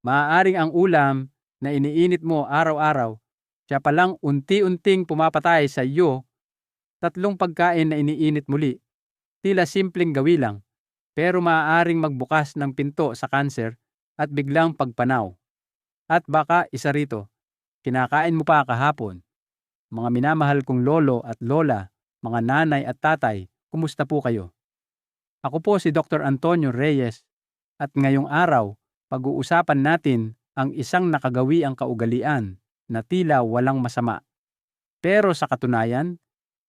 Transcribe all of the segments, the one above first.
Maaaring ang ulam na iniinit mo araw-araw, siya palang unti-unting pumapatay sa iyo, tatlong pagkain na iniinit muli. Tila simpleng gawi lang, pero maaaring magbukas ng pinto sa kanser at biglang pagpanaw. At baka isa rito, kinakain mo pa kahapon. Mga minamahal kong lolo at lola, mga nanay at tatay, kumusta po kayo? Ako po si Dr. Antonio Reyes at ngayong araw, pag-uusapan natin ang isang nakagawiang kaugalian na tila walang masama. Pero sa katunayan,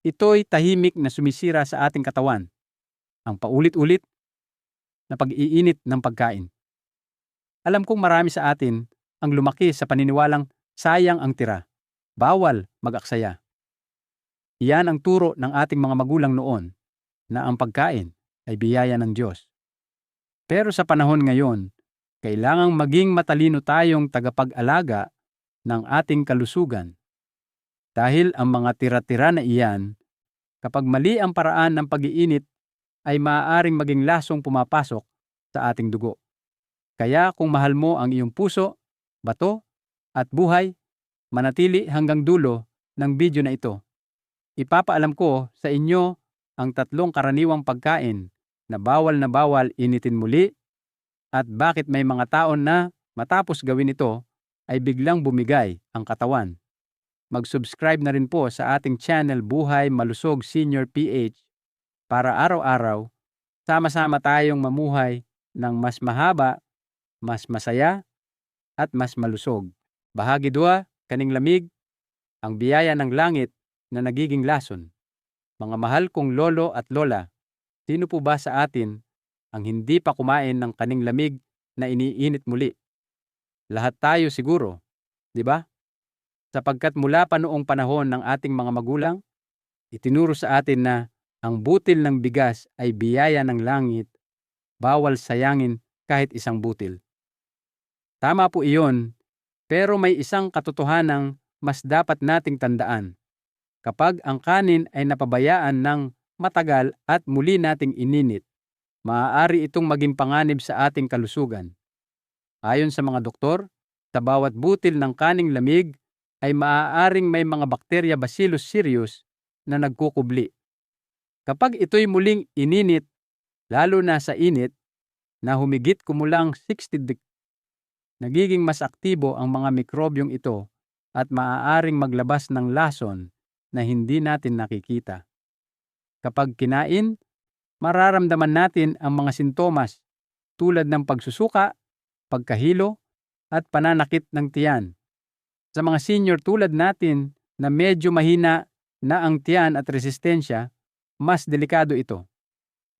ito'y tahimik na sumisira sa ating katawan. Ang paulit-ulit na pag-iinit ng pagkain. Alam kong marami sa atin ang lumaki sa paniniwalang sayang ang tira, bawal mag-aksaya. Iyan ang turo ng ating mga magulang noon na ang pagkain ay biyaya ng Diyos. Pero sa panahon ngayon, kailangang maging matalino tayong tagapag-alaga ng ating kalusugan. Dahil ang mga tira-tira na iyan, kapag mali ang paraan ng pag-iinit, ay maaaring maging lasong pumapasok sa ating dugo. Kaya kung mahal mo ang iyong puso, bato, at buhay, manatili hanggang dulo ng video na ito. Ipapaalam ko sa inyo ang tatlong karaniwang pagkain na bawal na bawal initin muli at bakit may mga taon na matapos gawin ito ay biglang bumigay ang katawan. Mag-subscribe na rin po sa ating channel Buhay Malusog Senior PH para araw-araw sama-sama tayong mamuhay ng mas mahaba, mas masaya, at mas malusog. Bahagi 2, kaning lamig, ang biyaya ng langit na nagiging lason. Mga mahal kong lolo at lola, sino po ba sa atin ang hindi pa kumain ng kaning lamig na iniinit muli? Lahat tayo siguro, di ba? Sapagkat mula pa noong panahon ng ating mga magulang, itinuro sa atin na ang butil ng bigas ay biyaya ng langit, bawal sayangin kahit isang butil. Tama po iyon, pero may isang katotohanang mas dapat nating tandaan. Kapag ang kanin ay napabayaan ng matagal at muli nating ininit, maaari itong maging panganib sa ating kalusugan. Ayon sa mga doktor, sa bawat butil ng kaning lamig ay maaaring may mga bakterya Bacillus cereus na nagkukubli. Kapag ito'y muling ininit, lalo na sa init, na humigit kumulang 60 deg- nagiging mas aktibo ang mga mikrobyong ito at maaaring maglabas ng lason na hindi natin nakikita. Kapag kinain, mararamdaman natin ang mga sintomas tulad ng pagsusuka, pagkahilo, at pananakit ng tiyan. Sa mga senior tulad natin na medyo mahina na ang tiyan at resistensya, mas delikado ito.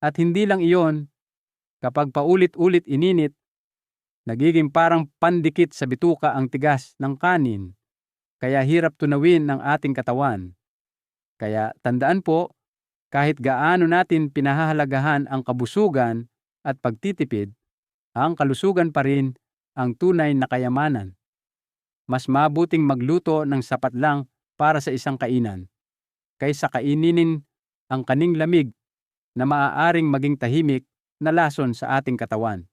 At hindi lang iyon, kapag paulit-ulit ininit, nagiging parang pandikit sa bituka ang tigas ng kanin, kaya hirap tunawin ng ating katawan. Kaya tandaan po, kahit gaano natin pinahahalagahan ang kabusugan at pagtitipid, ang kalusugan pa rin ang tunay na kayamanan. Mas mabuting magluto ng sapat lang para sa isang kainan, kaysa kaininin ang kaning lamig na maaaring maging tahimik na lason sa ating katawan.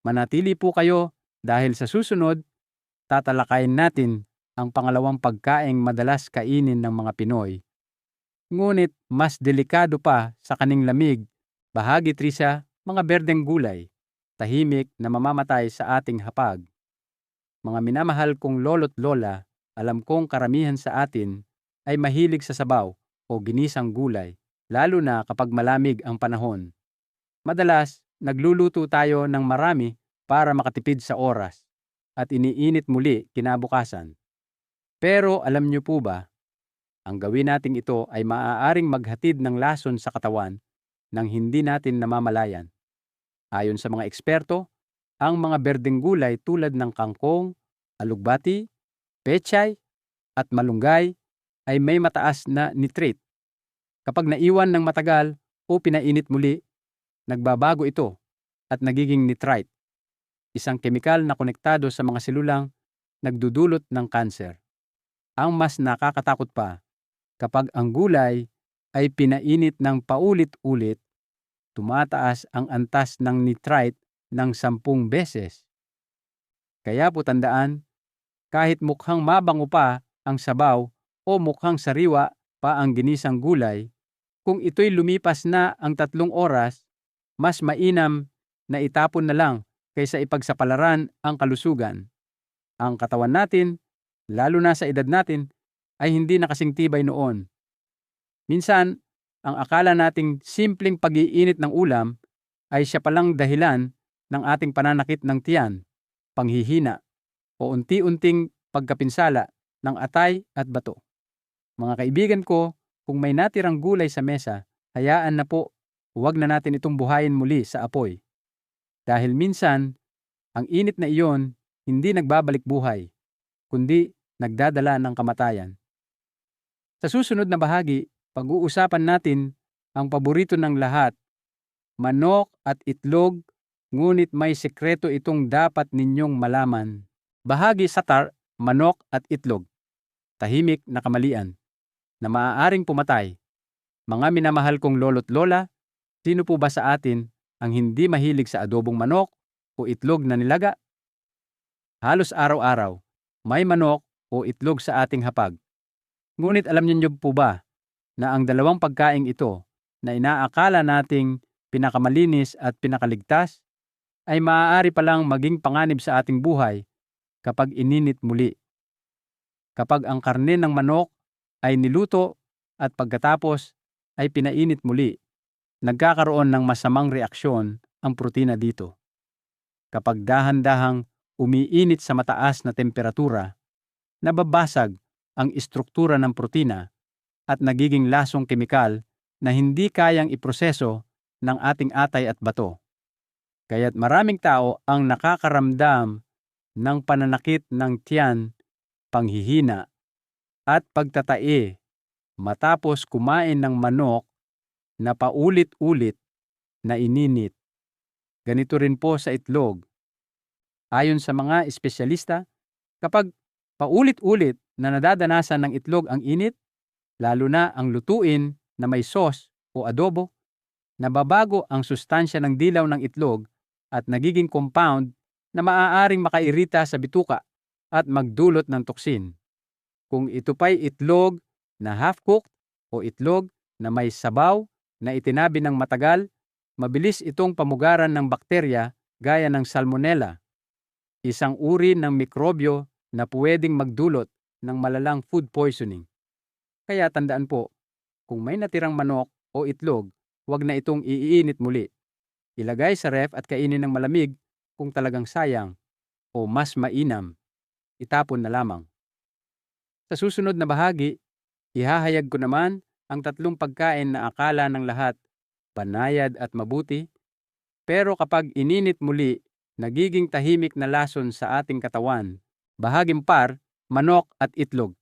Manatili po kayo dahil sa susunod, tatalakayin natin ang pangalawang pagkaing madalas kainin ng mga Pinoy. Ngunit mas delikado pa sa kaning lamig, bahagi trisa mga berdeng gulay tahimik na mamamatay sa ating hapag. Mga minamahal kong lolo't lola, alam kong karamihan sa atin ay mahilig sa sabaw o ginisang gulay, lalo na kapag malamig ang panahon. Madalas, nagluluto tayo ng marami para makatipid sa oras at iniinit muli kinabukasan. Pero alam niyo po ba, ang gawin nating ito ay maaaring maghatid ng lason sa katawan nang hindi natin namamalayan. Ayon sa mga eksperto, ang mga berdeng gulay tulad ng kangkong, alugbati, pechay, at malunggay ay may mataas na nitrate. Kapag naiwan ng matagal o pinainit muli, nagbabago ito at nagiging nitrite, isang kemikal na konektado sa mga selulang nagdudulot ng kanser. Ang mas nakakatakot pa, kapag ang gulay ay pinainit ng paulit-ulit tumataas ang antas ng nitrite ng sampung beses. Kaya po tandaan, kahit mukhang mabango pa ang sabaw o mukhang sariwa pa ang ginisang gulay, kung ito'y lumipas na ang tatlong oras, mas mainam na itapon na lang kaysa ipagsapalaran ang kalusugan. Ang katawan natin, lalo na sa edad natin, ay hindi nakasingtibay noon. Minsan, ang akala nating simpleng pag-iinit ng ulam ay siya palang dahilan ng ating pananakit ng tiyan, panghihina, o unti-unting pagkapinsala ng atay at bato. Mga kaibigan ko, kung may natirang gulay sa mesa, hayaan na po, huwag na natin itong buhayin muli sa apoy. Dahil minsan, ang init na iyon hindi nagbabalik buhay, kundi nagdadala ng kamatayan. Sa susunod na bahagi, pag-uusapan natin ang paborito ng lahat, manok at itlog, ngunit may sekreto itong dapat ninyong malaman. Bahagi satar, manok at itlog. Tahimik na kamalian na maaaring pumatay. Mga minamahal kong lolo't lola, sino po ba sa atin ang hindi mahilig sa adobong manok o itlog na nilaga? Halos araw-araw, may manok o itlog sa ating hapag. Ngunit alam niyo po ba na ang dalawang pagkaing ito na inaakala nating pinakamalinis at pinakaligtas ay maaari palang maging panganib sa ating buhay kapag ininit muli. Kapag ang karne ng manok ay niluto at pagkatapos ay pinainit muli, nagkakaroon ng masamang reaksyon ang protina dito. Kapag dahan-dahang umiinit sa mataas na temperatura, nababasag ang istruktura ng protina at nagiging lasong kemikal na hindi kayang iproseso ng ating atay at bato. Kaya't maraming tao ang nakakaramdam ng pananakit ng tiyan, panghihina at pagtatae matapos kumain ng manok na paulit-ulit na ininit. Ganito rin po sa itlog. Ayon sa mga espesyalista, kapag paulit-ulit na nadadanasan ng itlog ang init, lalo na ang lutuin na may sauce o adobo, nababago ang sustansya ng dilaw ng itlog at nagiging compound na maaaring makairita sa bituka at magdulot ng toksin. Kung ito pa'y itlog na half-cooked o itlog na may sabaw na itinabi ng matagal, mabilis itong pamugaran ng bakterya gaya ng salmonella, isang uri ng mikrobyo na pwedeng magdulot ng malalang food poisoning. Kaya tandaan po, kung may natirang manok o itlog, huwag na itong iinit muli. Ilagay sa ref at kainin ng malamig kung talagang sayang o mas mainam. Itapon na lamang. Sa susunod na bahagi, ihahayag ko naman ang tatlong pagkain na akala ng lahat banayad at mabuti, pero kapag ininit muli, nagiging tahimik na lason sa ating katawan, bahaging par, manok at itlog.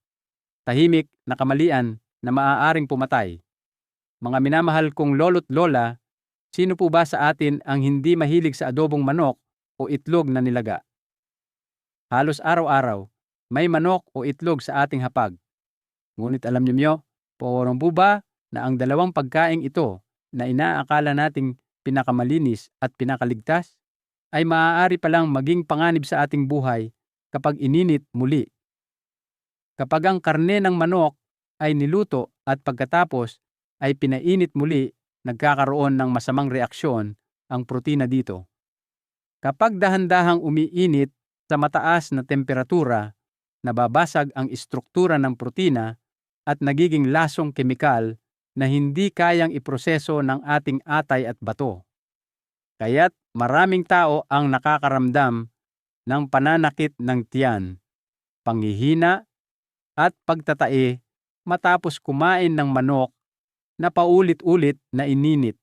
Tahimik na kamalian na maaaring pumatay. Mga minamahal kong lolo't lola, sino po ba sa atin ang hindi mahilig sa adobong manok o itlog na nilaga? Halos araw-araw, may manok o itlog sa ating hapag. Ngunit alam niyo myo, porong po ba na ang dalawang pagkaing ito na inaakala nating pinakamalinis at pinakaligtas ay maaari palang maging panganib sa ating buhay kapag ininit muli. Kapag ang karne ng manok ay niluto at pagkatapos ay pinainit muli, nagkakaroon ng masamang reaksyon ang protina dito. Kapag dahan-dahang umiinit sa mataas na temperatura, nababasag ang istruktura ng protina at nagiging lasong kemikal na hindi kayang iproseso ng ating atay at bato. Kaya't maraming tao ang nakakaramdam ng pananakit ng tiyan, panghihina at pagtatae matapos kumain ng manok na paulit-ulit na ininit.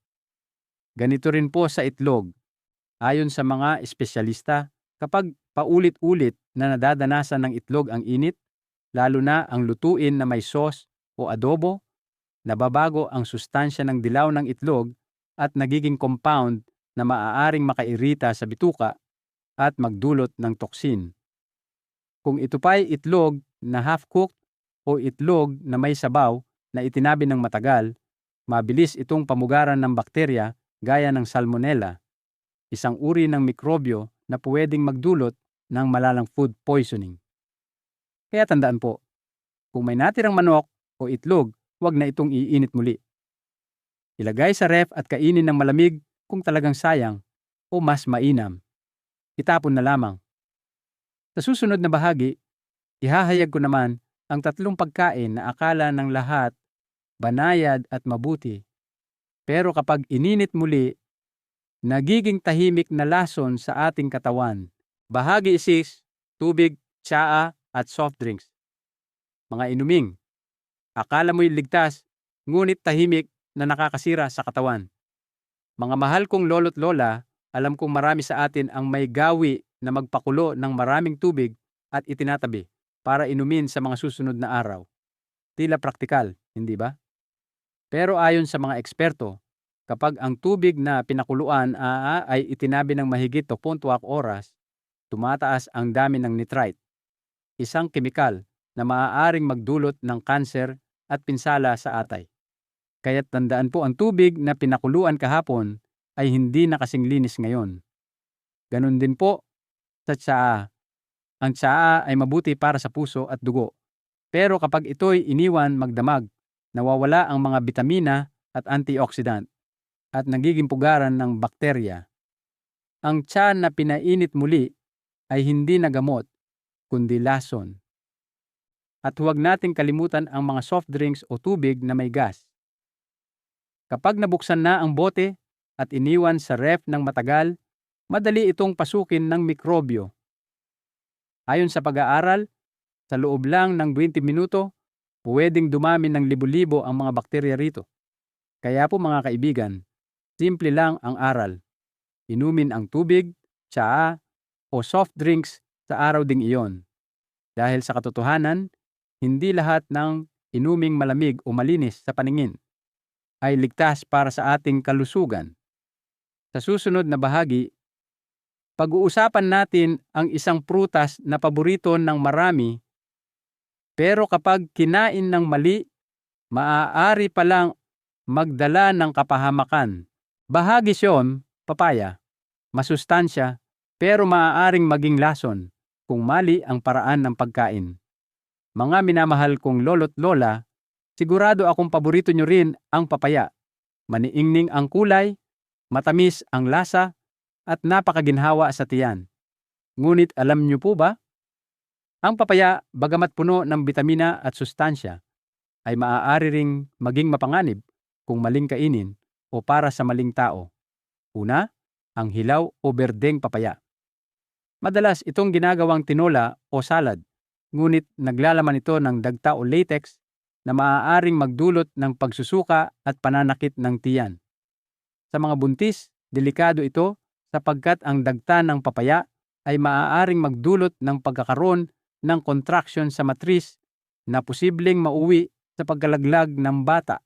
Ganito rin po sa itlog. Ayon sa mga espesyalista, kapag paulit-ulit na nadadanasan ng itlog ang init, lalo na ang lutuin na may sauce o adobo, nababago ang sustansya ng dilaw ng itlog at nagiging compound na maaaring makairita sa bituka at magdulot ng toksin. Kung ito pa'y itlog na half-cooked o itlog na may sabaw na itinabi ng matagal, mabilis itong pamugaran ng bakterya gaya ng salmonella, isang uri ng mikrobyo na pwedeng magdulot ng malalang food poisoning. Kaya tandaan po, kung may natirang manok o itlog, huwag na itong iinit muli. Ilagay sa ref at kainin ng malamig kung talagang sayang o mas mainam. Itapon na lamang. Sa susunod na bahagi, ihahayag ko naman ang tatlong pagkain na akala ng lahat banayad at mabuti. Pero kapag ininit muli, nagiging tahimik na lason sa ating katawan. Bahagi 6, tubig, tsaa at soft drinks. Mga inuming. Akala mo'y ligtas, ngunit tahimik na nakakasira sa katawan. Mga mahal kong lolo't lola, alam kong marami sa atin ang may gawi na magpakulo ng maraming tubig at itinatabi para inumin sa mga susunod na araw. Tila praktikal, hindi ba? Pero ayon sa mga eksperto, kapag ang tubig na pinakuluan aa ay itinabi ng mahigit 24 oras, tumataas ang dami ng nitrite, isang kemikal na maaaring magdulot ng kanser at pinsala sa atay. Kaya tandaan po ang tubig na pinakuluan kahapon ay hindi na kasing linis ngayon. Ganon din po sa tsaa. Ang tsaa ay mabuti para sa puso at dugo. Pero kapag ito'y iniwan magdamag, nawawala ang mga bitamina at antioxidant at nagiging pugaran ng bakterya. Ang tiyan na pinainit muli ay hindi na gamot, kundi lason. At huwag nating kalimutan ang mga soft drinks o tubig na may gas. Kapag nabuksan na ang bote at iniwan sa ref ng matagal, madali itong pasukin ng mikrobyo. Ayon sa pag-aaral, sa loob lang ng 20 minuto, pwedeng dumami ng libo-libo ang mga bakterya rito. Kaya po mga kaibigan, simple lang ang aral. Inumin ang tubig, tsaa, o soft drinks sa araw ding iyon. Dahil sa katotohanan, hindi lahat ng inuming malamig o malinis sa paningin ay ligtas para sa ating kalusugan. Sa susunod na bahagi, pag-uusapan natin ang isang prutas na paborito ng marami pero kapag kinain ng mali, maaari palang magdala ng kapahamakan. Bahagi siyon, papaya, masustansya, pero maaaring maging lason kung mali ang paraan ng pagkain. Mga minamahal kong lolo't lola, sigurado akong paborito nyo rin ang papaya. Maniingning ang kulay, matamis ang lasa, at napakaginhawa sa tiyan. Ngunit alam nyo po ba ang papaya, bagamat puno ng bitamina at sustansya, ay maaari ring maging mapanganib kung maling kainin o para sa maling tao. Una, ang hilaw o berdeng papaya. Madalas itong ginagawang tinola o salad, ngunit naglalaman ito ng dagta o latex na maaaring magdulot ng pagsusuka at pananakit ng tiyan. Sa mga buntis, delikado ito sapagkat ang dagta ng papaya ay maaaring magdulot ng pagkakaroon ng contraction sa matris na posibleng mauwi sa pagkalaglag ng bata.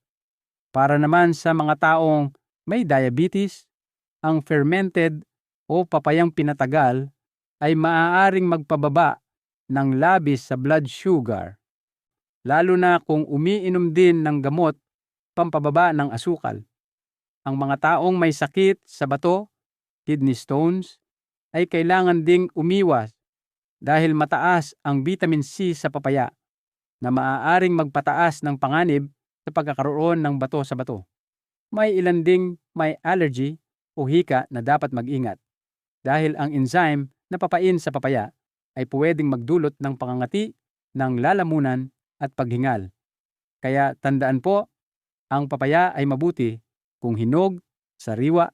Para naman sa mga taong may diabetes, ang fermented o papayang pinatagal ay maaaring magpababa ng labis sa blood sugar, lalo na kung umiinom din ng gamot pampababa ng asukal. Ang mga taong may sakit sa bato, kidney stones, ay kailangan ding umiwas dahil mataas ang vitamin C sa papaya na maaaring magpataas ng panganib sa pagkakaroon ng bato sa bato. May ilan ding may allergy o hika na dapat mag-ingat dahil ang enzyme na papain sa papaya ay pwedeng magdulot ng pangangati, ng lalamunan at paghingal. Kaya tandaan po, ang papaya ay mabuti kung hinog, sariwa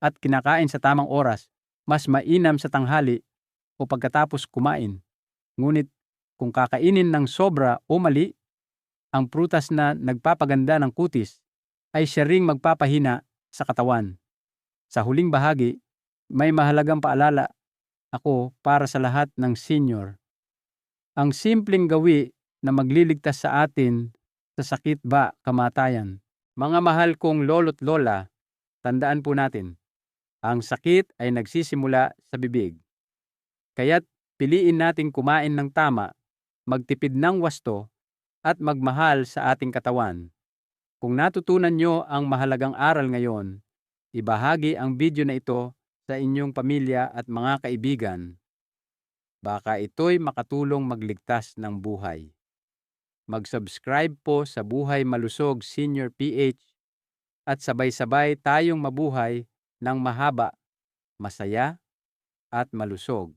at kinakain sa tamang oras, mas mainam sa tanghali o pagkatapos kumain. Ngunit kung kakainin ng sobra o mali, ang prutas na nagpapaganda ng kutis ay siya ring magpapahina sa katawan. Sa huling bahagi, may mahalagang paalala ako para sa lahat ng senior. Ang simpleng gawi na magliligtas sa atin sa sakit ba kamatayan. Mga mahal kong lolo't lola, tandaan po natin, ang sakit ay nagsisimula sa bibig. Kaya't piliin nating kumain ng tama, magtipid ng wasto, at magmahal sa ating katawan. Kung natutunan nyo ang mahalagang aral ngayon, ibahagi ang video na ito sa inyong pamilya at mga kaibigan Baka ito'y makatulong magligtas ng buhay. Mag-subscribe po sa Buhay Malusog Senior PH at sabay-sabay tayong mabuhay ng mahaba, masaya at malusog.